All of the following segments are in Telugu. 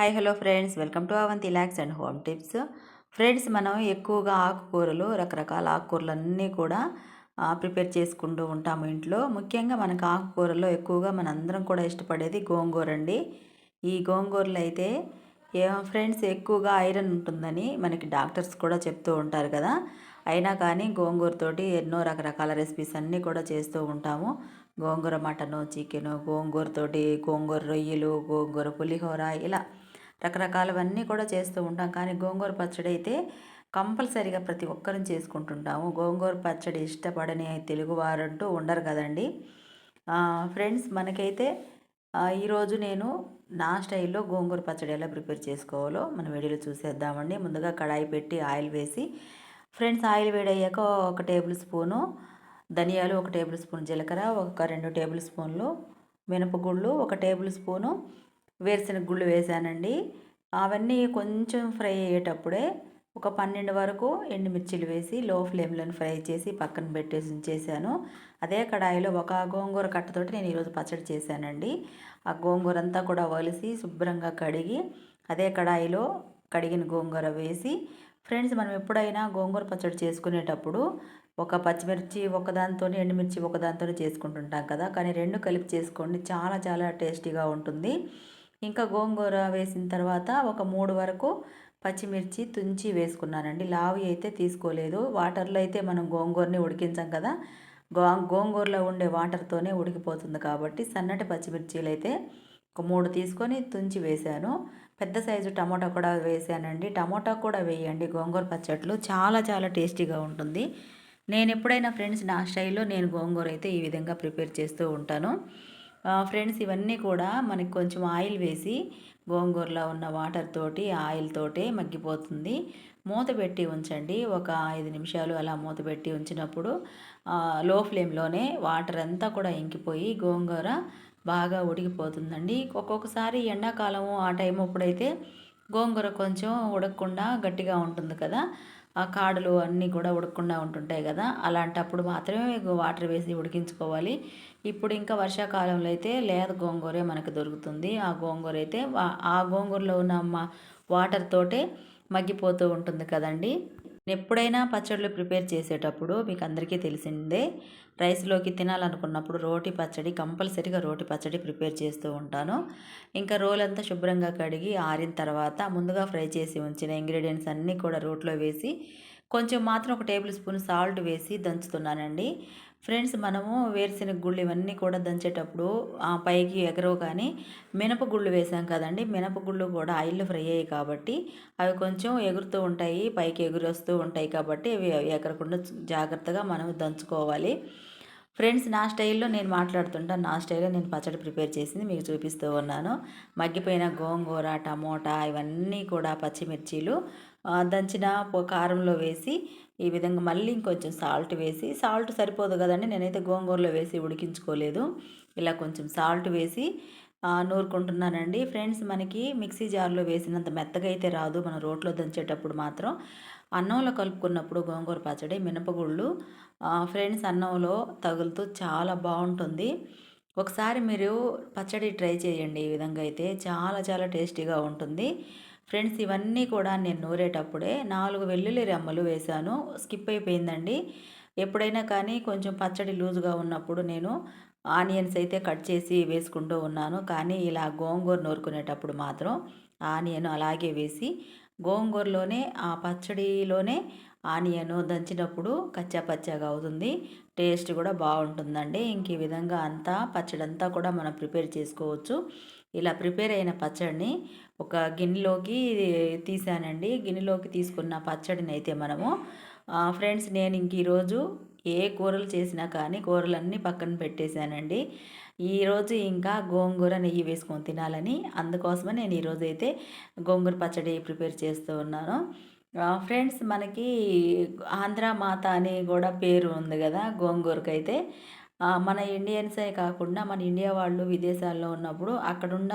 Hi hello friends. Welcome to Avanthi lux and home tips. Friends మనం ఎక్కువగా ఆకుకూరలు రకరకాల ఆకుకూరలు అన్నీ కూడా ప్రిపేర్ చేసుకుంటూ ఉంటాము ఇంట్లో. ముఖ్యంగా మనకు ఆకుకూరలో ఎక్కువగా మనందరం కూడా ఇష్టపడేది గోంగూర అండి ఈ గోంగూరలు అయితే ఫ్రెండ్స్ ఎక్కువగా ఐరన్ ఉంటుందని మనకి డాక్టర్స్ కూడా చెప్తూ ఉంటారు కదా. అయినా కానీ గోంగూరతోటి ఎన్నో రకరకాల రెసిపీస్ అన్నీ కూడా చేస్తూ ఉంటాము. గోంగూర మటను చికెను గోంగూరతోటి గోంగూర రొయ్యలు గోంగూర పులిహోర ఇలా రకరకాలవన్నీ కూడా చేస్తూ ఉంటాం. కానీ గోంగూర పచ్చడి అయితే కంపల్సరీగా ప్రతి ఒక్కరం చేసుకుంటుంటాము. గోంగూర పచ్చడి ఇష్టపడని తెలుగువారంటూ ఉండరు కదండి. ఫ్రెండ్స్ మనకైతే ఈరోజు నేను నా స్టైల్లో గోంగూర పచ్చడి ఎలా ప్రిపేర్ చేసుకోవాలో మన వీడియోలో చూసేద్దామండి. ముందుగా కడాయి పెట్టి ఆయిల్ వేసి ఫ్రెండ్స్ ఆయిల్ వేడయ్యాక ఒక టేబుల్ స్పూను ధనియాలు ఒక టేబుల్ స్పూన్ జీలకర్ర ఒక రెండు టేబుల్ స్పూన్లు మినపగుళ్ళు ఒక టేబుల్ స్పూను వేరుశనగ గుళ్ళు వేసానండి. అవన్నీ కొంచెం ఫ్రై అయ్యేటప్పుడే ఒక పన్నెండు వరకు ఎండుమిర్చిలు వేసి లో ఫ్లేమ్లో ఫ్రై చేసి పక్కన పెట్టేసి ఉంచేసాను. అదే కడాయిలో ఒక గోంగూర కట్టతోటి నేను ఈరోజు పచ్చడి చేశానండి. ఆ గోంగూర అంతా కూడా వలిసి శుభ్రంగా కడిగి అదే కడాయిలో కడిగిన గోంగూర వేసి ఫ్రెండ్స్ మనం ఎప్పుడైనా గోంగూర పచ్చడి చేసుకునేటప్పుడు ఒక పచ్చిమిర్చి ఒకదాంతో ఎండుమిర్చి ఒకదాంతో చేసుకుంటుంటాం కదా? కానీ రెండు కలిపి చేసుకోండి చాలా చాలా టేస్టీగా ఉంటుంది. ఇంకా గోంగూర వేసిన తర్వాత ఒక మూడు వరకు పచ్చిమిర్చి తుంచి వేసుకున్నానండి. లావి అయితే తీసుకోలేదు. వాటర్లో అయితే మనం గోంగూరని ఉడికించాం కదా. గో గోంగూరలో ఉండే వాటర్తోనే ఉడికిపోతుంది కాబట్టి సన్నటి పచ్చిమిర్చీలు అయితే ఒక మూడు తీసుకొని తుంచి వేశాను. పెద్ద సైజు టమోటా కూడా వేసానండి టమోటా కూడా వేయండి. గోంగూర పచ్చట్లు చాలా చాలా టేస్టీగా ఉంటుంది. నేను ఎప్పుడైనా ఫ్రెండ్స్ నా స్టైల్లో నేను గోంగూర అయితే ఈ విధంగా ప్రిపేర్ చేస్తూ ఉంటాను. ఫ్రెండ్స్ ఇవన్నీ కూడా మనకి కొంచెం ఆయిల్ వేసి గోంగూరలో ఉన్న వాటర్ తోటి ఆయిల్ తోటే మగ్గిపోతుంది. మూత పెట్టి ఉంచండి. ఒక ఐదు నిమిషాలు అలా మూత పెట్టి ఉంచినప్పుడు లో ఫ్లేమ్లోనే వాటర్ అంతా కూడా ఇంకిపోయి గోంగూర బాగా ఉడికిపోతుందండి. ఒక్కొక్కసారి ఎండాకాలము ఆ టైం అప్పుడైతే గోంగూర కొంచెం ఉడకకుండా గట్టిగా ఉంటుంది కదా. ఆ కాడలు అన్నీ కూడా ఉడకకుండా ఉంటుంటాయి కదా. అలాంటప్పుడు మాత్రమే వాటర్ వేసి ఉడికించుకోవాలి. ఇప్పుడు ఇంకా వర్షాకాలంలో అయితే లేత గోంగూరే మనకు దొరుకుతుంది. ఆ గోంగూర అయితే ఆ గోంగూరలో ఉన్న వాటర్ తోటే మగ్గిపోతూ ఉంటుంది కదండి. ఎప్పుడైనా పచ్చళ్ళు ప్రిపేర్ చేసేటప్పుడు మీకు అందరికీ తెలిసిందే రైస్లోకి తినాలనుకున్నప్పుడు రోటి పచ్చడి కంపల్సరీగా రోటి పచ్చడి ప్రిపేర్ చేస్తూ ఉంటాను. ఇంకా రోల్ అంతా శుభ్రంగా కడిగి ఆరిన తర్వాత ముందుగా ఫ్రై చేసి ఉంచిన ఇంగ్రీడియంట్స్ అన్నీ కూడా రోట్లో వేసి కొంచెం మాత్రం ఒక టేబుల్ స్పూన్ సాల్ట్ వేసి దంచుతున్నానండి. ఫ్రెండ్స్ మనము వేరుశెనగ గుళ్ళు ఇవన్నీ కూడా దంచేటప్పుడు పైకి ఎగరవు కానీ మినపగుళ్ళు వేసాం కదండి. మినపగుళ్ళు కూడా ఆయిల్లో ఫ్రై అయ్యాయి కాబట్టి అవి కొంచెం ఎగురుతూ ఉంటాయి పైకి ఎగురొస్తూ ఉంటాయి కాబట్టి అవి ఎగరకుండా జాగ్రత్తగా మనం దంచుకోవాలి. ఫ్రెండ్స్ నా స్టైల్లో నేను మాట్లాడుతుంటాను నా స్టైల్లో నేను పచ్చడి ప్రిపేర్ చేసింది మీకు చూపిస్తూ ఉన్నాను. మగ్గిపోయిన గోంగూర టమోటా ఇవన్నీ కూడా పచ్చిమిర్చీలు దంచిన కారంలో వేసి ఈ విధంగా మళ్ళీ ఇంకొంచెం సాల్ట్ వేసి సాల్ట్ సరిపోదు కదండి నేనైతే గోంగూరలో వేసి ఉడికించుకోలేదు. ఇలా కొంచెం సాల్ట్ వేసి నూరుకుంటున్నానండి. ఫ్రెండ్స్ మనకి మిక్సీ జార్లో వేసినంత మెత్తగా అయితే రాదు మనం రోట్లో దంచేటప్పుడు మాత్రం. అన్నంలో కలుపుకున్నప్పుడు గోంగూర పచ్చడి మినపగుళ్ళు ఫ్రెండ్స్ అన్నంలో తగులుతూ చాలా బాగుంటుంది. ఒకసారి మీరు పచ్చడి ట్రై చేయండి ఈ విధంగా అయితే చాలా చాలా టేస్టీగా ఉంటుంది. ఫ్రెండ్స్ ఇవన్నీ కూడా నేను నూరేటప్పుడే నాలుగు వెల్లుల్లి రెమ్మలు వేశాను. స్కిప్ అయిపోయిందండి. ఎప్పుడైనా కానీ కొంచెం పచ్చడి లూజుగా ఉన్నప్పుడు నేను ఆనియన్స్ అయితే కట్ చేసి వేసుకుంటూ ఉన్నాను. కానీ ఇలా గోంగూర నూరుకునేటప్పుడు మాత్రం ఆనియన్ అలాగే వేసి గోంగూరలోనే ఆ పచ్చడిలోనే ఆనియను దంచినప్పుడు కచ్చా పచ్చగా అవుతుంది. టేస్ట్ కూడా బాగుంటుందండి. ఇంక ఈ విధంగా అంతా పచ్చడి అంతా కూడా మనం ప్రిపేర్ చేసుకోవచ్చు. ఇలా ప్రిపేర్ అయిన పచ్చడిని ఒక గిన్నెలోకి తీసానండి. గిన్నెలోకి తీసుకున్న పచ్చడిని అయితే మనము ఫ్రెండ్స్ నేను ఇంక ఈరోజు ఏ కూరలు చేసినా కానీ కూరలన్నీ పక్కన పెట్టేశానండి. ఈరోజు ఇంకా గోంగూర నెయ్యి వేసుకొని తినాలని. అందుకోసమే నేను ఈరోజు అయితే గోంగూర పచ్చడి ప్రిపేర్ చేస్తూ ఉన్నాను. ఫ్రెండ్స్ మనకి ఆంధ్ర మాత అని కూడా పేరు ఉంది కదా గోంగూరకైతే. మన ఇండియన్సే కాకుండా మన ఇండియా వాళ్ళు విదేశాల్లో ఉన్నప్పుడు అక్కడున్న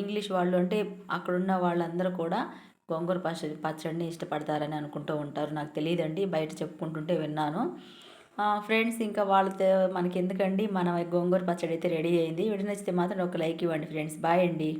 ఇంగ్లీష్ వాళ్ళు అంటే అక్కడున్న వాళ్ళందరూ కూడా గోంగూర పచ్చడి పచ్చడిని ఇష్టపడతారని అనుకుంటూ ఉంటారు. నాకు తెలియదండి. బయట చెప్పుకుంటుంటే విన్నాను. ఫ్రెండ్స్ ఇంకా వాళ్ళతో మనకి ఎందుకండి మన గోంగూర పచ్చడి అయితే రెడీ అయింది. వీడియో నచ్చితే మాత్రం ఒక లైక్ ఇవ్వండి ఫ్రెండ్స్. బాయ్ అండి.